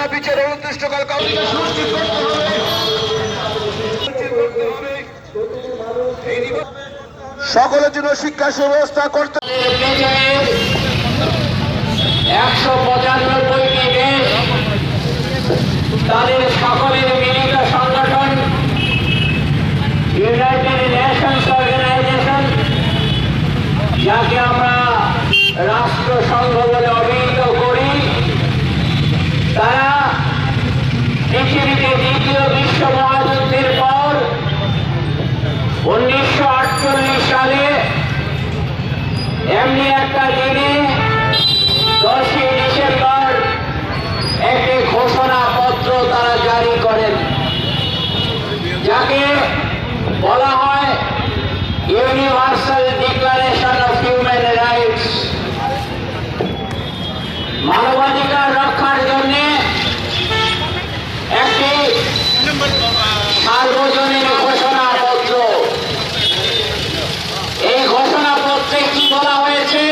বিনা বিচারে অনির্দিষ্টকাল কাউকে সুনিশ্চিত করতে হবে। সকলের জন্য শিক্ষা সুব্যবস্থা করতে একশো পঁচানব্বইটি দেশ তাদের সকলের মিলিত সংগঠন ইউনাইটেড নেশনস অর্গানাইজেশন যাকে আমরা রাষ্ট্রসংঘ বলে অভিহিত করি। তারা পৃথিবীতে দ্বিতীয় বিশ্ব মহাযুদ্ধের পর উনিশশো আটচল্লিশ সালে এমনি একটা দিনে দশই ডিসেম্বর একটি ঘোষণাপত্র তারা জারি করেন। যাকে বলা হয় universal declaration of human rights মানবাধিকার রক্ষার জন্য একটি সার্বজনীন ঘোষণাপত্র এই ঘোষণাপত্রে কি বলা হয়েছে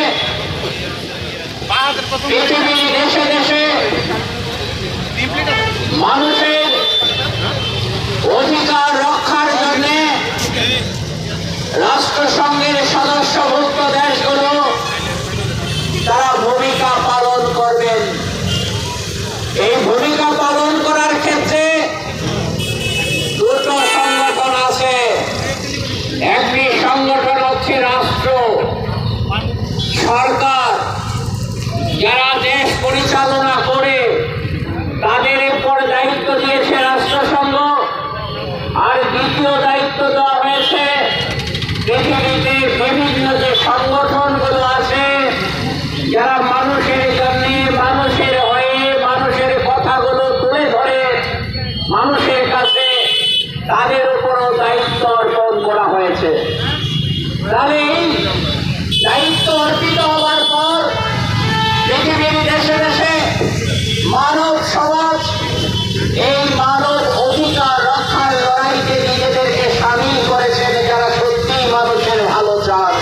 পৃথিবীর দেশে দেশে মানুষের অধিকার রক্ষার জন্য রাষ্ট্রসংঘের সদস্যভুক্ত দেশগুলো তারা ভূমিকা পালন করবেন এই ভূমিকা পালন করার ক্ষেত্রে দুটো সংগঠন আছে একটি সংগঠন হচ্ছে রাষ্ট্র সরকার যারা দেশ পরিচালনা করে তাদের উপর দায়িত্ব দিয়েছে রাষ্ট্রসংঘ আর দ্বিতীয় দায়িত্ব দেওয়া হয়েছে পৃথিবীতে বিভিন্ন যে সংগঠনগুলো আছে যারা মানুষের জন্য মানুষের হয়ে মানুষের কথাগুলো তুলে ধরে মানুষের কাছে তাদের উপরও দায়িত্ব অর্পণ করা হয়েছে তাহলে দায়িত্ব অর্পিত হওয়ার পর পৃথিবীর দেশে দেশে মানব সমাজ। এই মানব অধিকার রক্ষার লড়াইতে নিজেদেরকে সামিল করেছেন যারা সত্যি মানুষের ভালো চান।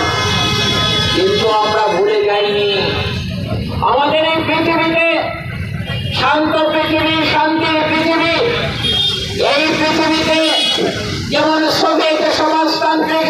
কিন্তু আমরা ভুলে যাইনি, আমাদের এই পৃথিবীতে শান্ত পৃথিবী, শান্তির পৃথিবী, এই পৃথিবীতে যেমন সোভিয়েত সমাজতান্ত্রিক